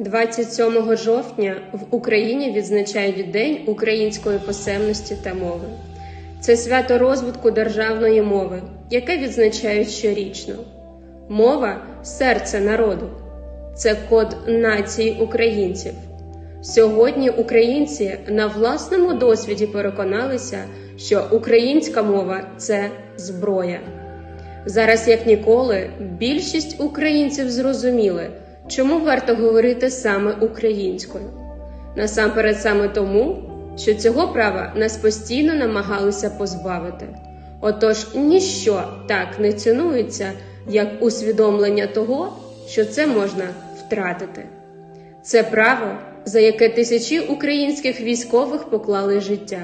27 жовтня в Україні відзначають День української писемності та мови. Це свято розвитку державної мови, яке відзначають щорічно. Мова серце народу, це код нації українців. Сьогодні українці на власному досвіді переконалися, що українська мова це зброя. Зараз, як ніколи, більшість українців зрозуміли, чому варто говорити саме українською. Насамперед саме тому, що цього права нас постійно намагалися позбавити. Отож, ніщо так не цінується, як усвідомлення того, що це можна втратити. Це право, за яке тисячі українських військових поклали життя.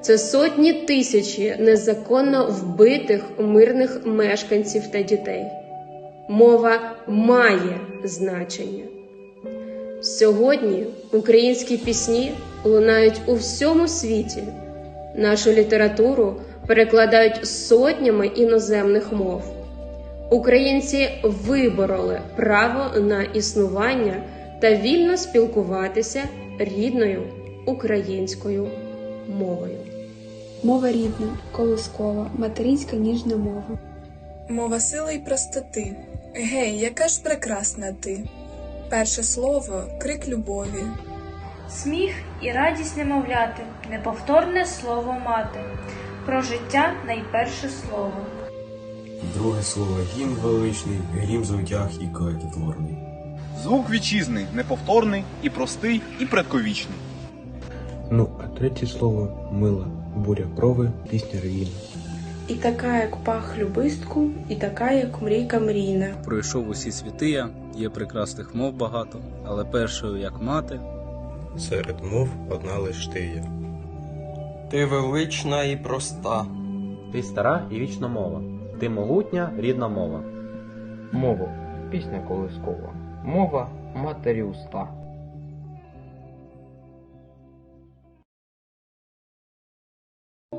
Це сотні тисячі незаконно вбитих мирних мешканців та дітей. Мова має значення. Сьогодні українські пісні лунають у всьому світі. Нашу літературу перекладають сотнями іноземних мов. Українці вибороли право на існування та вільно спілкуватися рідною українською мовою. Мова рідна, колискова, материнська ніжна мова. Мова сили й простоти. Гей, яка ж прекрасна ти. Перше слово крик любові. Сміх і радість немовляти, неповторне слово мати, про життя найперше слово. Друге слово гімн величний, грім звитяг і клекітворний. Звук вітчизни неповторний, і простий, і предковічний. Ну, а третє слово мила, буря крови, пісня ревіна. І така, як пах любистку, і така, як мрійка мрійна. Пройшов усі світи я, є прекрасних мов багато, але першою, як мати, Серед мов одна лиш ти є. Ти велична і проста. Ти стара і вічна мова. Ти могутня рідна мова. Мова пісня колискова. Мова матері уста.